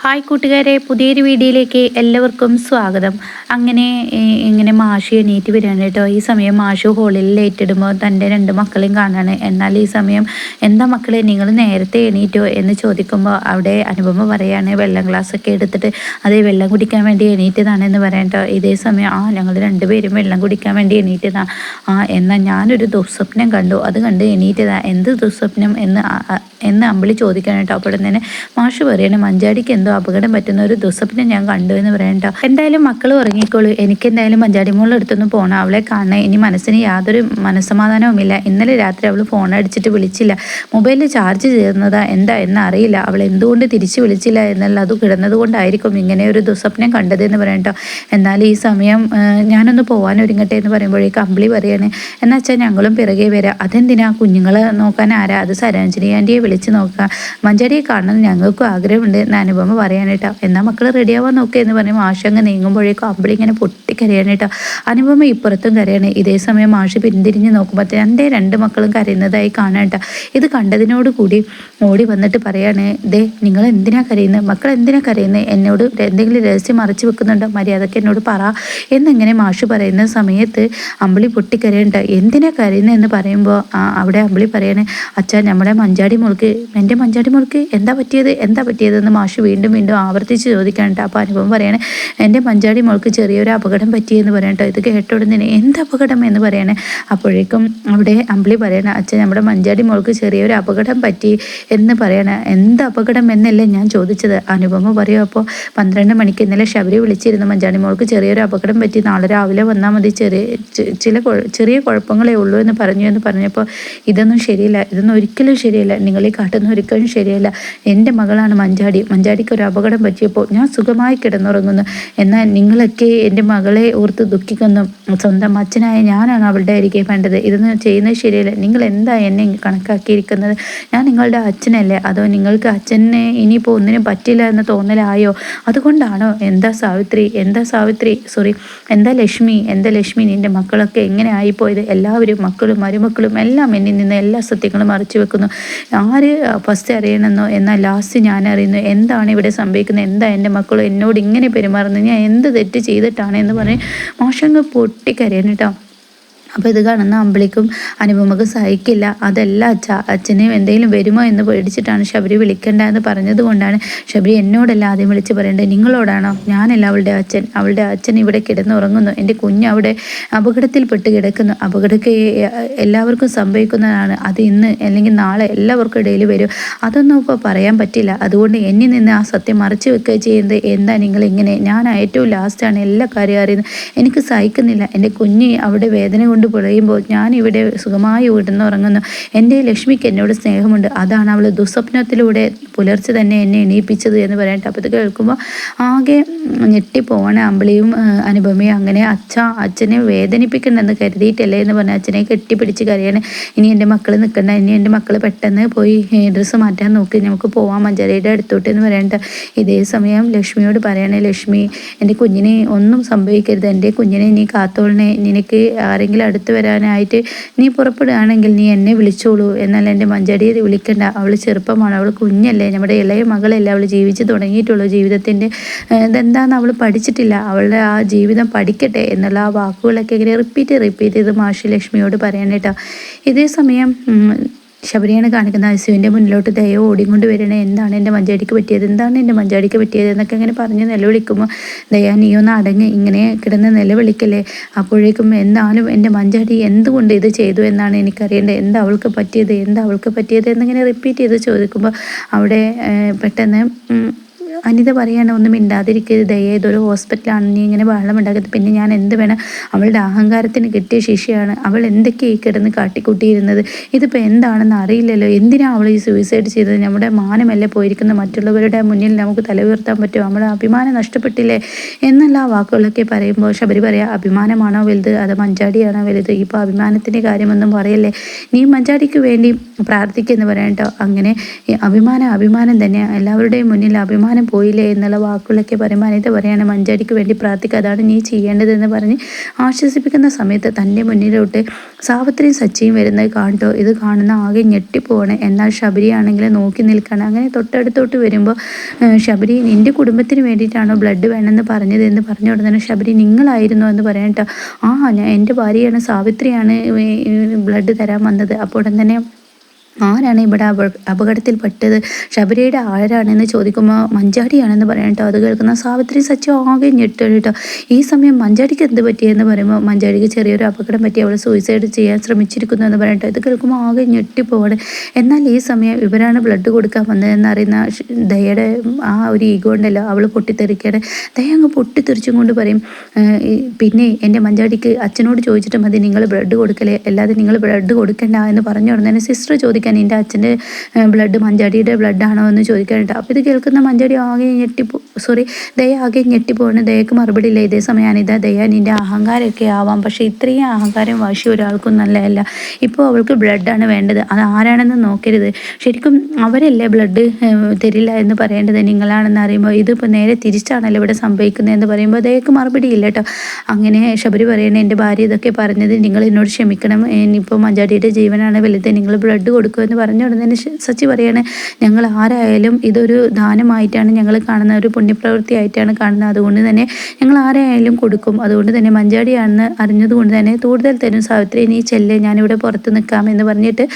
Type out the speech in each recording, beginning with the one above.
Hi കൂട്ടുകാരെ പുതിയൊരു വീഡിയോയിലേക്ക് എല്ലാവർക്കും സ്വാഗതം. അങ്ങനെ ഇങ്ങനെ മാഷി എണീറ്റ് വരികയാണ് കേട്ടോ. ഈ സമയം മാഷു ഹോളിൽ ലേറ്റിടുമ്പോൾ തന്റെ രണ്ട് മക്കളെയും കാണാണ് എന്നാൽ ഈ സമയം എന്താ മക്കളെ നിങ്ങൾ നേരത്തെ എണീറ്റോ എന്ന് ചോദിക്കുമ്പോൾ അവിടെ അനുപമ പറയാണ് വെള്ളം ഗ്ലാസ്സൊക്കെ എടുത്തിട്ട് അതേ വെള്ളം കുടിക്കാൻ വേണ്ടി എണീറ്റതാണ് എന്ന് പറയാം കേട്ടോ. ഇതേ സമയം ആ ഞങ്ങൾ രണ്ടുപേരും വെള്ളം കുടിക്കാൻ വേണ്ടി എണീറ്റതാണ് ആ എന്നാൽ ഞാനൊരു ദുസ്വപ്നം കണ്ടു. അത് കണ്ട് എണീറ്റതാണ് എന്ത് ദുസ്വപ്നം എന്ന് എന്ന് അമ്പിളി ചോദിക്കാൻ കേട്ടോ. അപ്പോൾ തന്നെ മാഷ് പറയണേ മഞ്ചാടിക്ക് എന്തോ അപകടം പറ്റുന്ന ഒരു ദുസ്വപ്നം ഞാൻ കണ്ടു എന്ന് പറയണ്ട എന്തായാലും മക്കൾ ഉറങ്ങിക്കോളൂ. എനിക്ക് എന്തായാലും മഞ്ചാടി മോളുടെ അടുത്തൊന്ന് പോകണം അവളെ കാണാൻ ഇനി മനസ്സിന് യാതൊരു മനസ്സമാധാനവുമില്ല. ഇന്നലെ രാത്രി അവൾ ഫോൺ അടിച്ചിട്ട് വിളിച്ചില്ല. മൊബൈലിൽ ചാർജ് ചെയ്യുന്നതാ എന്താ? എന്ന് അറിയില്ല അവൾ എന്തുകൊണ്ട് തിരിച്ചു വിളിച്ചില്ല എന്നല്ല അത് കിടന്നത് കൊണ്ടായിരിക്കും ഇങ്ങനെ ഒരു ദുസ്വപ്നം കണ്ടത് എന്ന് പറയട്ടോ എന്നാൽ ഈ സമയം ഞാനൊന്ന് പോകാൻ ഒരുങ്ങട്ടെ എന്ന് പറയുമ്പോഴേക്കും അമ്പിളി പറയാണ് എന്നാ വെച്ചാൽ ഞങ്ങളും പിറകെ വരാം. അതെന്തിനാ? കുഞ്ഞുങ്ങളെ നോക്കാൻ ആരാ? അത് സരോജിനി ആന്റിയെ വിളിച്ച് നോക്കുക മഞ്ചാടിയെ കാണണം ഞങ്ങൾക്കും ആഗ്രഹമുണ്ട്. എന്ന അനുപമ പറയാനേട്ടാ. എന്നാൽ മക്കൾ റെഡിയാവാൻ നോക്കുക എന്ന് പറഞ്ഞ് മാഷ് അങ്ങ് നീങ്ങുമ്പോഴേക്കും അമ്പിളി ഇങ്ങനെ പൊട്ടിക്കരയാനേട്ടാ അനുപമ ഇപ്പുറത്തും കരയാണ്. ഇതേ സമയം മാഷ് പിന്തിരിഞ്ഞ് നോക്കുമ്പോൾ എന്റെ രണ്ട് മക്കളും കരയുന്നതായി കാണാട്ട ഇത് കണ്ടതിനോട് കൂടി ഓടി വന്നിട്ട് പറയാണ് ദേ നിങ്ങൾ എന്തിനാ കരയുന്നത് മക്കൾ എന്തിനാ കരയുന്നത് എന്നോട് എന്തെങ്കിലും രഹസ്യം മറച്ചു വെക്കുന്നുണ്ടോ? മര്യാദയ്ക്ക് എന്നോട് പറ. എന്നിങ്ങനെ മാഷ് പറയുന്ന സമയത്ത് അമ്പിളി പൊട്ടിക്കരയുണ്ട് എന്തിനാ കരയുന്നത് എന്ന് പറയുമ്പോൾ അവിടെ അമ്പിളി പറയാണ് അച്ഛാ നമ്മുടെ മഞ്ചാടി മുറുക്ക് എന്റെ മഞ്ചാടി മുറുക്ക് എന്താ പറ്റിയത്? എന്താ പറ്റിയതെന്ന് മാഷ് വീണ്ടും വീണ്ടും വീണ്ടും ആവർത്തിച്ച് ചോദിക്കാനുണ്ട് അപ്പോൾ അനുഭവം പറയണേ എന്റെ മഞ്ചാടി മോൾക്ക് ചെറിയൊരു അപകടം പറ്റിയെന്ന് പറയട്ടോ ഇത് കേട്ടോടുന്നതിന് എന്ത് അപകടം എന്ന് പറയണേ? അപ്പോഴേക്കും അവിടെ അമ്പിളി പറയണ അച്ഛൻ നമ്മുടെ മഞ്ചാടി മോൾക്ക് ചെറിയൊരു അപകടം പറ്റി എന്ന് പറയണ. എന്ത് അപകടം എന്നല്ലേ ഞാൻ ചോദിച്ചത്? അനുപമ പറയും അപ്പോൾ പന്ത്രണ്ട് മണിക്ക് ഇന്നലെ ശബരി വിളിച്ചിരുന്നു മഞ്ചാടി മോൾക്ക് ചെറിയൊരു അപകടം പറ്റി. നാളെ രാവിലെ വന്നാൽ മതി. ചെറിയ ചില ചെറിയ കുഴപ്പങ്ങളേ ഉള്ളൂ എന്ന് പറഞ്ഞു എന്ന് പറഞ്ഞപ്പോൾ ഇതൊന്നും ശരിയല്ല. ഇതൊന്നും ഒരിക്കലും ശരിയല്ല. നിങ്ങളീ കാട്ടുന്ന ഒരിക്കലും ശരിയല്ല. എന്റെ മകളാണ് മഞ്ചാടി. മഞ്ചാടിക്ക് ഒരു അപകടം പറ്റിയപ്പോൾ ഞാൻ സുഖമായി കിടന്നുറങ്ങുന്നു. എന്നാൽ നിങ്ങളൊക്കെ എന്റെ മകളെ ഓർത്ത് ദുഃഖിക്കുന്നു. സ്വന്തം അച്ഛനായ ഞാനാണ് അവളുടെ അരികെ വേണ്ടത്. ഇതൊന്നും ചെയ്യുന്നത് ശരിയല്ല. നിങ്ങൾ എന്താ എന്നെ കണക്കാക്കിയിരിക്കുന്നത്? ഞാൻ നിങ്ങളുടെ അച്ഛനല്ലേ? അതോ നിങ്ങൾക്ക് അച്ഛനെ ഇനിയിപ്പോൾ ഒന്നിനും പറ്റില്ല എന്ന് തോന്നലായോ? അതുകൊണ്ടാണോ? എന്താ സാവിത്രി? എന്താ സാവിത്രി? സോറി എന്താ ലക്ഷ്മി? എന്താ ലക്ഷ്മി നിന്റെ മക്കളൊക്കെ എങ്ങനെ ആയിപ്പോയത്? എല്ലാവരും മക്കളും മരുമക്കളും എല്ലാം എന്നിൽ നിന്ന് എല്ലാ സത്യങ്ങളും മറച്ചു വെക്കുന്നു. ആര് ഫസ്റ്റ് അറിയണമെന്നോ? എന്നാൽ ലാസ്റ്റ് ഞാൻ അറിയുന്നു. എന്താണ് ഇവിടെ സംഭവിക്കുന്നത് എന്താ എന്റെ മക്കൾ എന്നോട് ഇങ്ങനെ പെരുമാറുന്നത്? ഞാൻ എന്ത് തെറ്റ് ചെയ്തിട്ടാണ് എന്ന് പറഞ്ഞ് മോശങ്ങ് പൊട്ടിക്കരയാണ് കേട്ടോ. അപ്പോൾ ഇത് കാണുന്ന അമ്പിളിക്കും അനുപമക്ക് സഹിക്കില്ല. അതല്ല അച്ഛ അച്ഛനെയും എന്തെങ്കിലും വരുമോ എന്ന് പേടിച്ചിട്ടാണ് ശബരി വിളിക്കണ്ട എന്ന് പറഞ്ഞത് കൊണ്ടാണ് ശബരി എന്നോടല്ല ആദ്യം വിളിച്ച് പറയേണ്ടത്. നിങ്ങളോടാണോ? ഞാനല്ല അവളുടെ അച്ഛൻ. അവളുടെ അച്ഛൻ ഇവിടെ കിടന്നുറങ്ങുന്നു. എന്റെ കുഞ്ഞ് അവിടെ അപകടത്തിൽപ്പെട്ട് കിടക്കുന്നു. അപകടമൊക്കെ എല്ലാവർക്കും സംഭവിക്കുന്നതാണ്. അത് ഇന്ന് അല്ലെങ്കിൽ നാളെ എല്ലാവർക്കും ഇടയിൽ വരും. അതൊന്നും ഇപ്പോൾ പറയാൻ പറ്റില്ല. അതുകൊണ്ട് എന്നിൽ നിന്ന് ആ സത്യം മറച്ചു വെക്കുക ചെയ്യുന്നത്. എന്താ നിങ്ങൾ ഇങ്ങനെ? ഞാൻ ഏറ്റവും ലാസ്റ്റാണ് എല്ലാ കാര്യം അറിയുന്നത്. എനിക്ക് സഹിക്കുന്നില്ല. എന്റെ കുഞ്ഞ് അവിടെ വേദന കൊണ്ട് കൊണ്ട് പിടയുമ്പോൾ ഞാൻ ഇവിടെ സുഖമായി ഉറങ്ങുന്നു. എന്റെ ലക്ഷ്മിക്ക് എന്നോട് സ്നേഹമുണ്ട്. അതാണ് അവൾ ദുസ്വപ്നത്തിലൂടെ പുലർച്ചെ തന്നെ എന്നെ എണീപ്പിച്ചത് എന്ന് പറയട്ടെ അപ്പോൾ ഇത് കേൾക്കുമ്പോൾ ആകെ ഞെട്ടിപ്പോവാണ് അമ്പിളിയും അനുപമയും. അങ്ങനെ അച്ഛ അച്ഛനെ വേദനിപ്പിക്കണ്ടെന്ന് കരുതിയിട്ടല്ലേ എന്ന് പറഞ്ഞ അച്ഛനെ കെട്ടിപ്പിടിച്ച് കരയാണ്. ഇനി എന്റെ മക്കൾ നിൽക്കണ്ട ഇനി എന്റെ മക്കൾ പെട്ടെന്ന് പോയി ഡ്രസ്സ് മാറ്റാൻ നോക്കി. നമുക്ക് പോവാം മഞ്ചരയുടെ അടുത്തോട്ട് എന്ന് പറയണ്ട. ഇതേ സമയം ലക്ഷ്മിയോട് പറയണേ ലക്ഷ്മി എന്റെ കുഞ്ഞിനെ ഒന്നും സംഭവിക്കരുത്. എന്റെ കുഞ്ഞിനെ നീ കാത്തോളിനെ നിനക്ക് ആരെങ്കിലും അടുത്ത് വരാനായിട്ട് നീ പുറപ്പെടുകയാണെങ്കിൽ നീ എന്നെ വിളിച്ചോളൂ. എന്നാൽ എന്റെ മഞ്ചടിയെ വിളിക്കണ്ട. അവൾ ചെറുപ്പമാണ്. അവൾ കുഞ്ഞല്ലേ. നമ്മുടെ ഇളയ മകളല്ലേ അവൾ ജീവിച്ചു തുടങ്ങിയിട്ടുള്ളൂ. ജീവിതത്തിന്റെ ഇതെന്താണെന്ന് അവൾ പഠിച്ചിട്ടില്ല. അവളുടെ ആ ജീവിതം പഠിക്കട്ടെ എന്നുള്ള ആ വാക്കുകളൊക്കെ ഇങ്ങനെ റിപ്പീറ്റ് റിപ്പീറ്റ് ചെയ്ത് മാഷി ലക്ഷ്മിയോട് പറയാനായിട്ടാണ് ഇതേ സമയം ശബരിയാണ് കാണിക്കുന്ന ഐസുവിന്റെ മുന്നിലോട്ട് ദയ ഓടിക്കൊണ്ട് വരണേ. എന്താണ് എന്റെ മഞ്ചാടിക്ക് പറ്റിയത്? എന്താണ് എന്റെ മഞ്ചാടിക്ക് പറ്റിയത് എന്നൊക്കെ ഇങ്ങനെ പറഞ്ഞ് നിലവിളിക്കുമ്പോൾ ദയ നീ ഒന്ന് അടങ്ങ്. ഇങ്ങനെ കിടന്ന് നിലവിളിക്കല്ലേ? അപ്പോഴേക്കും എന്താണ് എന്റെ മഞ്ചാടി എന്തുകൊണ്ട് ഇത് ചെയ്തു എന്നാണ് എനിക്കറിയേണ്ടത്. എന്താ അവൾക്ക് പറ്റിയത്? എന്താ അവൾക്ക് പറ്റിയത്? എന്നിങ്ങനെ റിപ്പീറ്റ് ചെയ്ത് ചോദിക്കുമ്പോൾ അവിടെ പെട്ടെന്ന് അനിത പറയാണ് ഒന്നും മിണ്ടാതിരിക്കരുത്. ഇതൊരു ഹോസ്പിറ്റലാണ്. നീ ഇങ്ങനെ ബഹളം ഉണ്ടാക്കരുത് പിന്നെ ഞാൻ എന്ത് വേണം? അവളുടെ അഹങ്കാരത്തിന് കിട്ടിയ ശിഷ്യയാണ് അവൾ എന്തൊക്കെ ഈ കിടന്ന് കാട്ടിക്കൂട്ടിയിരുന്നത്? ഇതിപ്പോൾ എന്താണെന്ന് അറിയില്ലല്ലോ. എന്തിനാണ് അവൾ ഈ സൂയിസൈഡ് ചെയ്തത്? നമ്മുടെ മാനമല്ലേ പോയിരിക്കുന്ന മറ്റുള്ളവരുടെ മുന്നിൽ നമുക്ക് തല ഉയർത്താൻ പറ്റുമോ? നമ്മുടെ അഭിമാനം നഷ്ടപ്പെട്ടില്ലേ? എന്നല്ല ആ വാക്കുകളൊക്കെ പറയുമ്പോൾ ശബരി പറയാം അഭിമാനമാണോ വലുത്? അത് മഞ്ചാടിയാണോ വലുത്? ഇപ്പോൾ അഭിമാനത്തിന്റെ കാര്യമൊന്നും പറയല്ലേ. നീ മഞ്ചാടിക്ക് വേണ്ടി പ്രാർത്ഥിക്കുന്നു പറയാം കേട്ടോ. അങ്ങനെ അഭിമാനം അഭിമാനം തന്നെ എല്ലാവരുടെയും മുന്നിൽ അഭിമാനം പോയില്ലേ എന്നുള്ള വാക്കുകളൊക്കെ പറയുമ്പോൾ അനിത പറയാണ്. മഞ്ചാടിക്ക് വേണ്ടി പ്രാർത്ഥിക്കുക. അതാണ് നീ ചെയ്യേണ്ടതെന്ന് പറഞ്ഞ് ആശ്വസിപ്പിക്കുന്ന സമയത്ത് തന്റെ മുന്നിലോട്ട് സാവിത്രിയും സച്ചിയും വരുന്നത് കാണട്ടോ ഇത് കാണുന്ന ആകെ ഞെട്ടിപ്പോവാണ്. എന്നാൽ ശബരിയാണെങ്കിൽ നോക്കി നിൽക്കണം. അങ്ങനെ തൊട്ടടുത്തോട്ട് വരുമ്പോൾ ശബരി നിന്റെ കുടുംബത്തിന് വേണ്ടിയിട്ടാണോ ബ്ലഡ് വേണമെന്ന് പറഞ്ഞത്? എന്ന് പറഞ്ഞ ഉടനെ ശബരി നിങ്ങളായിരുന്നോ എന്ന് പറയാൻ കേട്ടോ. ആ ഞാൻ എന്റെ ഭാര്യയാണ് സാവിത്രിയാണ് ബ്ലഡ് തരാൻ വന്നത്. അപ്പോൾ ഉടൻ തന്നെ ആരാണ് ഇവിടെ അപ അപകടത്തിൽപ്പെട്ടത്? ശബരിയുടെ ആരാണെന്ന് ചോദിക്കുമ്പോൾ മഞ്ചാടിയാണെന്ന് പറയാം കേട്ടോ അത് കേൾക്കുന്ന സാവിത്രി സച്ചു ആകെ ഞെട്ടും കേട്ടോ ഈ സമയം മഞ്ചാടിക്ക് എന്ത് പറ്റിയെന്ന് പറയുമ്പോൾ മഞ്ചാടിക്ക് ചെറിയൊരു അപകടം പറ്റി അവൾ സൂയിസൈഡ് ചെയ്യാൻ ശ്രമിച്ചിരിക്കുന്നു എന്ന് പറയട്ടോ ഇത് കേൾക്കുമ്പോൾ ആകെ ഞെട്ടിപ്പോവാണ്. എന്നാൽ ഈ സമയം ഇവരാണ് ബ്ലഡ് കൊടുക്കാൻ വന്നതെന്ന് അറിയുന്ന ദയയുടെ ആ ഒരു ഈഗോ ഉണ്ടല്ലോ അവൾ പൊട്ടിത്തെറിക്കുകയാണ് ദയ അങ്ങ് പൊട്ടിത്തെറിച്ചും കൊണ്ട് പറയും പിന്നെ എന്റെ മഞ്ചാടിക്ക് അച്ഛനോട് ചോദിച്ചിട്ട് മതി നിങ്ങൾ ബ്ലഡ് കൊടുക്കലേ അല്ലാതെ നിങ്ങൾ ബ്ലഡ് കൊടുക്കണ്ട എന്ന് പറഞ്ഞു ഉടനെ സിസ്റ്റർ ചോദിക്കും. ചോദിക്കാൻ എന്റെ അച്ഛന്റെ ബ്ലഡ് മഞ്ചാടിയുടെ ബ്ലഡാണോ എന്ന് ചോദിക്കാനുണ്ട്. അപ്പോൾ ഇത് കേൾക്കുന്ന മഞ്ചാടി ആകെ ഞെട്ടിപ്പോ സോറി ദയ ആകെ ഞെട്ടിപ്പോണ് ദയക്ക് മറുപടി ഇല്ല. ഇതേ സമയം അനിത ദയ നിന്റെ അഹങ്കാരമൊക്കെ ആവാം. പക്ഷേ ഇത്രയും അഹങ്കാരം വാശി ഒരാൾക്കും നല്ലതല്ല. ഇപ്പോൾ അവൾക്ക് ബ്ലഡാണ് വേണ്ടത്. അത് ആരാണെന്ന് നോക്കരുത്. ശരിക്കും അവരല്ലേ ബ്ലഡ് തരില്ല എന്ന് പറയേണ്ടത്? നിങ്ങളാണെന്ന് അറിയുമ്പോൾ ഇതിപ്പോൾ നേരെ തിരിച്ചാണല്ലോ ഇവിടെ സംഭവിക്കുന്നതെന്ന് പറയുമ്പോൾ ദയക്ക് മറുപടി ഇല്ല കേട്ടോ. അങ്ങനെ ശബരി പറയണേ എന്റെ ഭാര്യ ഇതൊക്കെ പറഞ്ഞത് നിങ്ങൾ എന്നോട് ക്ഷമിക്കണം. ഇനിയിപ്പോൾ മഞ്ചാടിയുടെ ജീവനാണ് വലുത്. നിങ്ങൾ ബ്ലഡ് കൊടുക്കും. എന്ന് പറഞ്ഞ ഉടനെ സച്ചി പറയാണ് ഞങ്ങൾ ആരായാലും ഇതൊരു ദാനമായിട്ടാണ് ഞങ്ങൾ കാണുന്ന ഒരു പുണ്യപ്രവൃത്തിയായിട്ടാണ് കാണുന്നത്. അതുകൊണ്ട് തന്നെ ഞങ്ങൾ ആരായാലും കൊടുക്കും. അതുകൊണ്ട് തന്നെ മഞ്ചാടിയാണെന്ന് അറിഞ്ഞതുകൊണ്ട് തന്നെ കൂടുതൽ തരും. സാവിത്രി നീ ചെല്ല് ഞാനിവിടെ പുറത്ത് നിൽക്കാം എന്ന് പറഞ്ഞിട്ട്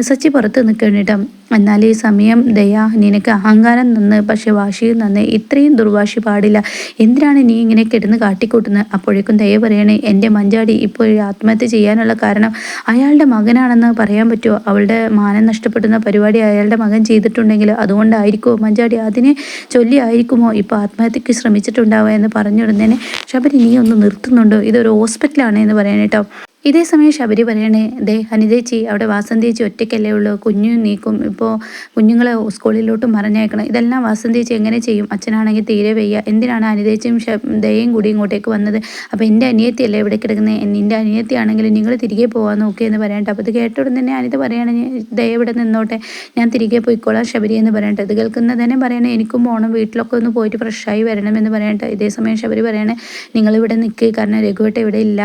സച്ചി പുറത്ത് നിൽക്കണം കേട്ടോ. എന്നാൽ ഈ സമയം ദയാ നിനക്ക് അഹങ്കാരം നിന്ന് പക്ഷെ വാശിയും നിന്ന് ഇത്രയും ദുർവാശി പാടില്ല. എന്തിനാണ് നീ ഇങ്ങനെ കിടന്ന് കാട്ടിക്കൂട്ടുന്നത്? അപ്പോഴേക്കും ദയ പറയണേ എന്റെ മഞ്ചാടി ഇപ്പോൾ ആത്മഹത്യ ചെയ്യാനുള്ള കാരണം അയാളുടെ മകനാണെന്ന് പറയാൻ പറ്റുമോ? അവളുടെ മാനം നഷ്ടപ്പെടുന്ന പരിപാടി അയാളുടെ മകൻ ചെയ്തിട്ടുണ്ടെങ്കിൽ അതുകൊണ്ടായിരിക്കുമോ? മഞ്ചാടി അതിനെ ചൊല്ലി ആയിരിക്കുമോ? ഇപ്പോൾ ആത്മഹത്യക്ക് ശ്രമിച്ചിട്ടുണ്ടാവുക എന്ന് പറഞ്ഞു പറഞ്ഞുടനെ ശബരി നീ ഒന്ന് നിർത്തുന്നുണ്ടോ. ഇതൊരു ഹോസ്പിറ്റലാണ് എന്ന് പറയാനേട്ടോ ഇതേ സമയം ശബരി പറയണേ ദേ അനിതേച്ചി അവിടെ വാസന്തേച്ചി ഒറ്റയ്ക്കല്ലേ ഉള്ളൂ? കുഞ്ഞു നീക്കും. ഇപ്പോൾ കുഞ്ഞുങ്ങളെ സ്കൂളിലോട്ടും പറഞ്ഞേക്കണം ഇതെല്ലാം വാസന്തേച്ചി എങ്ങനെ ചെയ്യും? അച്ഛനാണെങ്കിൽ തീരെ വയ്യ. എന്തിനാണ് അനിതേച്ചിയും ദയയും കൂടി ഇങ്ങോട്ടേക്ക് വന്നത്? അപ്പോൾ എന്റെ അനിയത്തിയല്ലേ ഇവിടെ കിടക്കുന്നത് നിന്റെ അനിയത്തിയാണെങ്കിൽ നിങ്ങൾ തിരികെ പോകാൻ നോക്കിയെന്ന് പറയട്ടെ അപ്പോൾ ഇത് കേട്ടോടും തന്നെ അനിത പറയണേ ദയ ഇവിടെ നിന്നോട്ടെ. ഞാൻ തിരികെ പോയിക്കോളാം ശബരി എന്ന് പറയട്ടെ ഇത് കേൾക്കുന്ന തന്നെ പറയണേ എനിക്കും പോകണം വീട്ടിലൊക്കെ ഒന്ന് പോയിട്ട് ഫ്രഷായി എന്ന് പറയട്ടെ ഇതേ സമയം ശബരി പറയണേ നിങ്ങളിവിടെ നിൽക്കുക കാരണം രഘുവേട്ട ഇവിടെ ഇല്ല.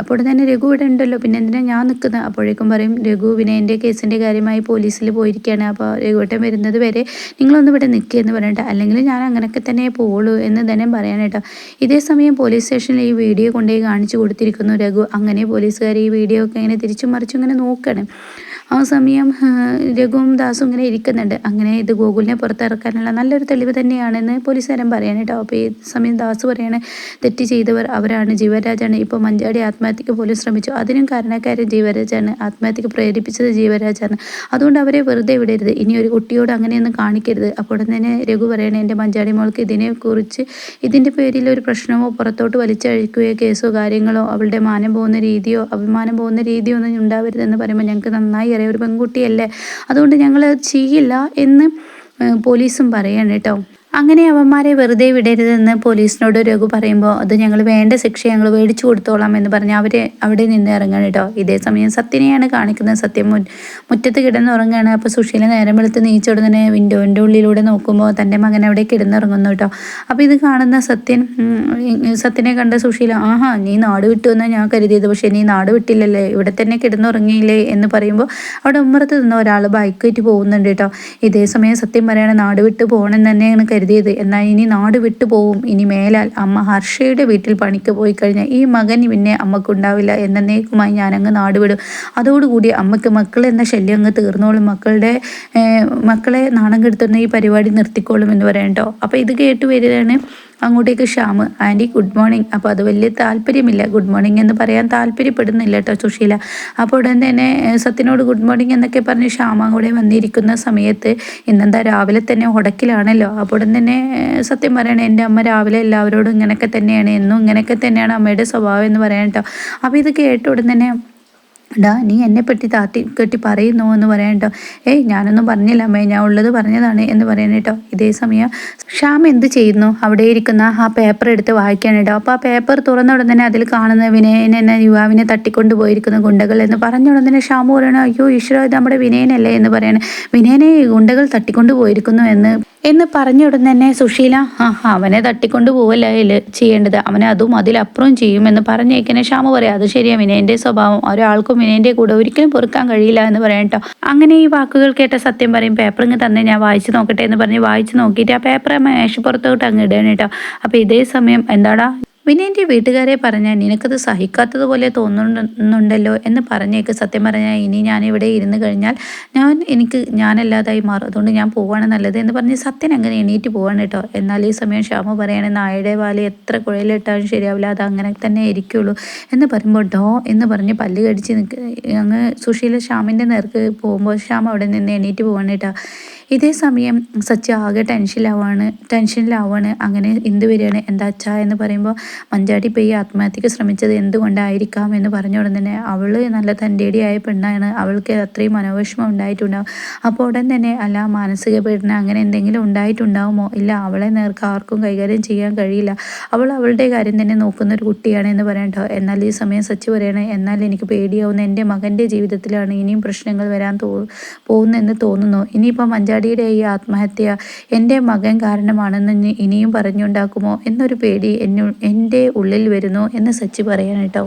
അപ്പോൾ തന്നെ രഘു ഇവിടെ ഉണ്ടല്ലോ. പിന്നെ എന്തിനാണ് ഞാൻ നിൽക്കുന്നത് അപ്പോഴേക്കും പറയും രഘു വിനയന്റെ കേസിന്റെ കാര്യമായി പോലീസിൽ പോയിരിക്കുകയാണ് അപ്പോൾ രഘുവട്ടൻ വരുന്നത് വരെ നിങ്ങളൊന്ന് ഇവിടെ നിൽക്കുക എന്ന് പറഞ്ഞിട്ട് അല്ലെങ്കിൽ ഞാൻ അങ്ങനെയൊക്കെ തന്നെ പോവുള്ളൂ എന്ന് തന്നെ പറയാൻ കേട്ടോ. ഇതേ സമയം പോലീസ് സ്റ്റേഷനിൽ ഈ വീഡിയോ കൊണ്ടുപോയി കാണിച്ചു കൊടുത്തിരിക്കുന്നു രഘു. അങ്ങനെ പോലീസുകാർ ഈ വീഡിയോ ഒക്കെ ഇങ്ങനെ തിരിച്ചും മറിച്ചും ഇങ്ങനെ നോക്കണം. ആ സമയം രഘുവും ദാസും ഇങ്ങനെ ഇരിക്കുന്നുണ്ട്. അങ്ങനെ ഇത് ഗോകുലിനെ പുറത്തിറക്കാനുള്ള നല്ലൊരു തെളിവ് തന്നെയാണെന്ന് പോലീസുകാരൻ പറയാൻ കേട്ടോ. അപ്പോൾ ഈ സമയം ദാസ് പറയാണ് തെറ്റ് ചെയ്തവർ അവരാണ്. ജീവരാജാണ്. ഇപ്പോൾ മഞ്ചാടി ആത്മഹത്യക്ക് പോലും ശ്രമിച്ചു. അതിനും കാരണക്കാരൻ ജീവരാജാണ്. ആത്മഹത്യക്ക് പ്രേരിപ്പിച്ചത് ജീവരാജാണ്. അതുകൊണ്ട് അവരെ വെറുതെ വിടരുത്. ഇനി ഒരു കുട്ടിയോട് അങ്ങനെയൊന്നും കാണിക്കരുത്. അപ്പോൾ തന്നെ രഘു പറയണ എന്റെ മഞ്ചാടി മോൾക്ക് ഇതിനെക്കുറിച്ച് ഇതിന്റെ പേരിൽ ഒരു പ്രശ്നമോ പുറത്തോട്ട് വലിച്ചഴിക്കുകയോ കേസോ കാര്യങ്ങളോ അവളുടെ മാനം പോകുന്ന രീതിയോ അഭിമാനം പോകുന്ന രീതിയോ ഒന്നും ഉണ്ടാവരുതെന്ന് പറയുമ്പോൾ ഞങ്ങൾക്ക് നന്നായി ഒരു പെൺകുട്ടിയല്ലേ? അതുകൊണ്ട് ഞങ്ങൾ ചെയ്യില്ല എന്ന് പോലീസും പറയാണ് കേട്ടോ. അങ്ങനെ അവന്മാരെ വെറുതെ വിടരുതെന്ന് പോലീസിനോട് രഘു പറയുമ്പോൾ അത് ഞങ്ങൾ വേണ്ട ശിക്ഷ ഞങ്ങൾ മേടിച്ചു കൊടുത്തോളാം എന്ന് പറഞ്ഞ് അവരെ അവിടെ നിന്ന് ഇറങ്ങണം കേട്ടോ. ഇതേ സമയം സത്യനെയാണ് കാണിക്കുന്നത്. സത്യം മുറ്റത്ത് കിടന്നുറങ്ങുകയാണ് അപ്പോൾ സുശീല നേരം വെളുത്ത് നീച്ചുടനെ വിൻഡോന്റെ ഉള്ളിലൂടെ നോക്കുമ്പോൾ തന്റെ മകൻ അവിടെ കിടന്നുറങ്ങുന്നു കേട്ടോ. അപ്പോൾ ഇത് കാണുന്ന സത്യൻ സത്യനെ കണ്ട സുശീല ആഹാ നീ നാട് വിട്ടു എന്നാണ് ഞാൻ കരുതിയത്. പക്ഷേ നീ നാട് വിട്ടില്ലല്ലേ? ഇവിടെ തന്നെ കിടന്നുറങ്ങിയില്ലേ? എന്ന് പറയുമ്പോൾ അവിടെ ഉമ്മറത്ത് നിന്ന് ഒരാൾ ബൈക്ക് പോകുന്നുണ്ട് കേട്ടോ. ഇതേ സമയം സത്യം പറയണ നാട് വിട്ട് പോകണം തന്നെയാണ് കരുതിയത്. എന്നാൽ ഇനി നാട് വിട്ടു പോവും. ഇനി മേലാൽ അമ്മ ഹർഷയുടെ വീട്ടിൽ പണിക്ക് പോയി കഴിഞ്ഞാൽ ഈ മകൻ പിന്നെ അമ്മക്കുണ്ടാവില്ല. എന്നേക്കുമായി ഞാനങ്ങ് നാട് വിടും. അതോടുകൂടി അമ്മയ്ക്ക് മക്കൾ എന്ന ശല്യം അങ്ങ് തീർന്നോളും. മക്കളുടെ മക്കളെ നാണം കെടുത്തുന്ന ഈ പരിപാടി നിർത്തിക്കോളും എന്ന് പറയണ്ടോ അപ്പോൾ ഇത് കേട്ട് വരികയാണ് അങ്ങോട്ടേക്ക് ഷ്യാം ആന്റി ഗുഡ് മോർണിംഗ്. അപ്പോൾ അത് വലിയ താല്പര്യമില്ല. ഗുഡ് മോർണിംഗ് എന്ന് പറയാൻ താല്പര്യപ്പെടുന്നില്ല കേട്ടോ സുശീല. അപ്പോൾ ഉടൻ തന്നെ സത്യനോട് ഗുഡ് മോർണിംഗ് എന്നൊക്കെ പറഞ്ഞ് ഷ്യാമ കൂടെ വന്നിരിക്കുന്ന സമയത്ത് ഇന്നെന്താ രാവിലെ തന്നെ ഉടക്കിലാണല്ലോ അപ്പോൾ ഉടൻ തന്നെ സത്യം പറയണേ എന്റെ അമ്മ രാവിലെ എല്ലാവരോടും ഇങ്ങനെയൊക്കെ തന്നെയാണ് എന്നും ഇങ്ങനെയൊക്കെ തന്നെയാണ് അമ്മയുടെ സ്വഭാവം എന്ന് പറയാൻ കേട്ടോ. അപ്പോൾ ഇത് കേട്ട ഉടൻ തന്നെ ഡാ നീ എന്നെ പറ്റി താത്തി കെട്ടി പറയുന്നു എന്ന് പറയാൻ കേട്ടോ ഏയ് ഞാനൊന്നും പറഞ്ഞില്ല അമ്മേ ഞാൻ ഉള്ളത് പറഞ്ഞതാണ് എന്ന് പറയാൻ കേട്ടോ ഇതേ സമയം ഷ്യാം എന്ത് ചെയ്യുന്നു? അവിടെ ഇരിക്കുന്ന ആ പേപ്പർ എടുത്ത് വായിക്കാൻ കേട്ടോ അപ്പോൾ ആ പേപ്പർ തുറന്ന ഉടൻ തന്നെ അതിൽ കാണുന്ന വിനയനെ എന്ന യുവാവിനെ തട്ടിക്കൊണ്ട് പോയിരിക്കുന്ന ഗുണ്ടകൾ എന്ന് പറഞ്ഞ ഉടൻ തന്നെ ഷ്യാമു പറയണ അയ്യോ ഈശ്വര ഇത് നമ്മുടെ വിനയനല്ലേ? എന്ന് പറയണേ. വിനയനെ ഗുണ്ടകൾ തട്ടിക്കൊണ്ട് പോയിരിക്കുന്നു എന്ന് എന്ന് പറഞ്ഞ ഉടൻ തന്നെ സുശീല ആ അവനെ തട്ടിക്കൊണ്ട് പോവല്ല ചെയ്യേണ്ടത്? അവനെ അതും അതിലപ്പുറം ചെയ്യുമെന്ന് പറഞ്ഞേക്കനെ ക്ഷാമ പറയാം അത് ശരിയാ വിനയന്റെ സ്വഭാവം. ഒരാൾക്കും വിനയന്റെ കൂടെ ഒരിക്കലും പൊറുക്കാൻ കഴിയില്ല എന്ന് പറയാം കേട്ടോ. അങ്ങനെ ഈ വാക്കുകൾ കേട്ട സത്യം പറയും പേപ്പർ ഇങ്ങ് തന്നെ ഞാൻ വായിച്ചു നോക്കട്ടെ എന്ന് പറഞ്ഞ് വായിച്ചു നോക്കിയിട്ട് ആ പേപ്പർ മേശപ്പുറത്തോട്ട് അങ്ങ് ഇടുകയാണ് കേട്ടോ. അപ്പോൾ ഇതേ സമയം എന്താടാ വിനയന്റെ വീട്ടുകാരെ പറഞ്ഞാൽ നിനക്കത് സഹിക്കാത്തതുപോലെ തോന്നുന്നുണ്ടല്ലോ എന്ന് പറഞ്ഞേക്ക് സത്യം പറഞ്ഞാൽ ഇനി ഞാൻ ഇവിടെ ഇരുന്ന് കഴിഞ്ഞാൽ ഞാൻ എനിക്ക് ഞാനല്ലാതായി മാറും. അതുകൊണ്ട് ഞാൻ പോവാണ് നല്ലത് എന്ന് പറഞ്ഞ് സത്യൻ അങ്ങനെ എണീറ്റ് പോവാണ് കേട്ടോ. എന്നാൽ ഈ സമയം ശ്യാമ പറയാണ് നായയുടെ വാൽ എത്ര കുഴലിട്ടാലും ശരിയാവില്ല അത് അങ്ങനെ തന്നെ ഇരിക്കുള്ളൂ എന്ന് പറയുമ്പോൾ ഡോ എന്ന് പറഞ്ഞ് പല്ല് കടിച്ച് നിൽക്കുക അങ്ങ് സുശീല ശ്യാമിന്റെ നേർക്ക് പോകുമ്പോൾ ശ്യാം അവിടെ നിന്ന് എണീറ്റ് പോവാണ് കേട്ടോ. ഇതേ സമയം സച്ചി ആകെ ടെൻഷനിലാവാണ് ടെൻഷനിലാവാണ്. അങ്ങനെ എന്ത് വരികയാണ്? എന്താ അച്ഛാ എന്ന് പറയുമ്പോൾ മഞ്ചാടി പോയി ആത്മഹത്യക്ക് ശ്രമിച്ചത് എന്തുകൊണ്ടായിരിക്കാം എന്ന് പറഞ്ഞ ഉടൻ തന്നെ അവൾ നല്ല തന്റെടിയായ പെണ്ണാണ്. അവൾക്ക് അത്രയും മനോവിഷമം ഉണ്ടായിട്ടുണ്ടാവും. അപ്പോൾ ഉടൻ തന്നെ അല്ല മാനസിക പീഡനം അങ്ങനെ എന്തെങ്കിലും ഉണ്ടായിട്ടുണ്ടാവുമോ? ഇല്ല അവളെ നേർക്ക് ആർക്കും കൈകാര്യം ചെയ്യാൻ കഴിയില്ല. അവൾ അവളുടെ കാര്യം തന്നെ നോക്കുന്ന ഒരു കുട്ടിയാണ് എന്ന് പറയട്ടോ എന്നാൽ ഈ സമയം സച്ചി പറയണേ എന്നാൽ എനിക്ക് പേടിയാവുന്ന എന്റെ മകന്റെ ജീവിതത്തിലാണ് ഇനിയും പ്രശ്നങ്ങൾ വരാൻ തോ പോകുന്നതെന്ന് തോന്നുന്നു. ഇനിയിപ്പോൾ മഞ്ചാടിയുടെ ഈ ആത്മഹത്യ എന്റെ മകൻ കാരണമാണെന്ന് ഇനിയും പറഞ്ഞുണ്ടാക്കുമോ എന്നൊരു പേടി എന്നു എന്റെ ഉള്ളിൽ വരുന്നു എന്ന് സച്ചി പറയാൻ കേട്ടോ.